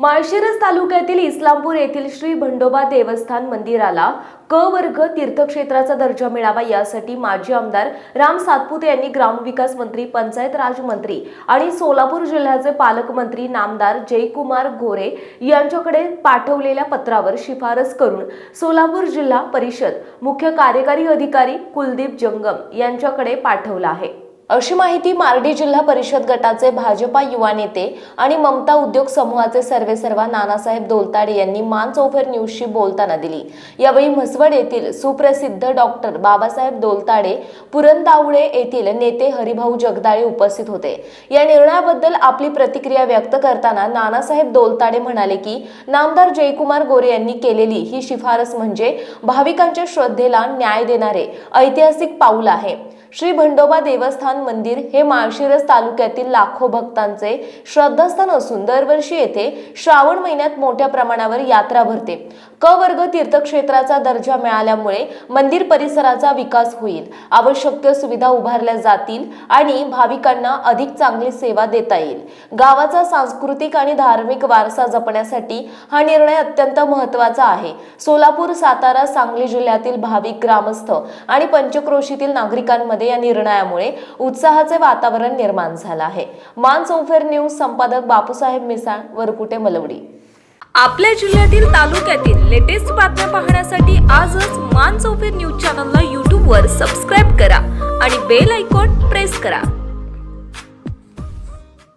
माळशिरस तालुक्यातील इस्लामपूर येथील श्री भंडोबा देवस्थान मंदिराला क वर्ग तीर्थक्षेत्राचा दर्जा मिळावा यासाठी माजी आमदार राम सातपुते यांनी ग्रामविकास मंत्री पंचायत राज मंत्री आणि सोलापूर जिल्ह्याचे पालकमंत्री नामदार जयकुमार गोरे यांच्याकडे पाठवलेल्या पत्रावर शिफारस करून सोलापूर जिल्हा परिषद मुख्य कार्यकारी अधिकारी कुलदीप जंगम यांच्याकडे पाठवला आहे. अशी माहिती मार्डी जिल्हा परिषद गटाचे भाजपा युवा नेते आणि ममता उद्योग समूहाचे सर्वेसर्वा नानासाहेब दोलताडे यांनी मान चौफेर न्यूजशी बोलताना दिली. यावेळी म्हसवड येथील सुप्रसिद्ध डॉक्टर बाबासाहेब दोलताडे पुरंदावळे येथील नेते हरिभाऊ जगदाळे उपस्थित होते. या निर्णयाबद्दल आपली प्रतिक्रिया व्यक्त करताना नानासाहेब दोलताडे म्हणाले की नामदार जयकुमार गोरे यांनी केलेली ही शिफारस म्हणजे भाविकांच्या श्रद्धेला न्याय देणारे ऐतिहासिक पाऊल आहे. श्री भंडोबा देवस्थान मंदिर हे माळशिरस तालुक्यातील लाखो भक्तांचे श्रद्धास्थान असून दरवर्षी येथे श्रावण महिन्यात मोठ्या प्रमाणावर यात्रा भरते. क वर्ग तीर्थक्षेत्राचा दर्जा मिळाल्यामुळे मंदिर परिसराचा विकास होईल. आवश्यक सुविधा उभारल्या जातील आणि भाविकांना अधिक चांगली सेवा देता येईल. गावाचा सांस्कृतिक आणि धार्मिक वारसा जपण्यासाठी हा निर्णय अत्यंत महत्त्वाचा आहे. सोलापूर सातारा सांगली जिल्ह्यातील भाविक ग्रामस्थ आणि पंचक्रोशीतील नागरिकांमध्ये या निर्णयामुळे उत्साहाचे वातावरण निर्माण झालं आहे. मान चौफेर न्यूज संपादक बापूसाहेब मिसाळ वरकुटे मलवडी. आपल्या जिल्ह्यातील तालुक्यातील लेटेस्ट बातम्या पाहण्यासाठी आजच मान चौफेर न्यूज चॅनलला यूट्यूबवर सबस्क्राईब करा आणि बेल आयकॉन प्रेस करा.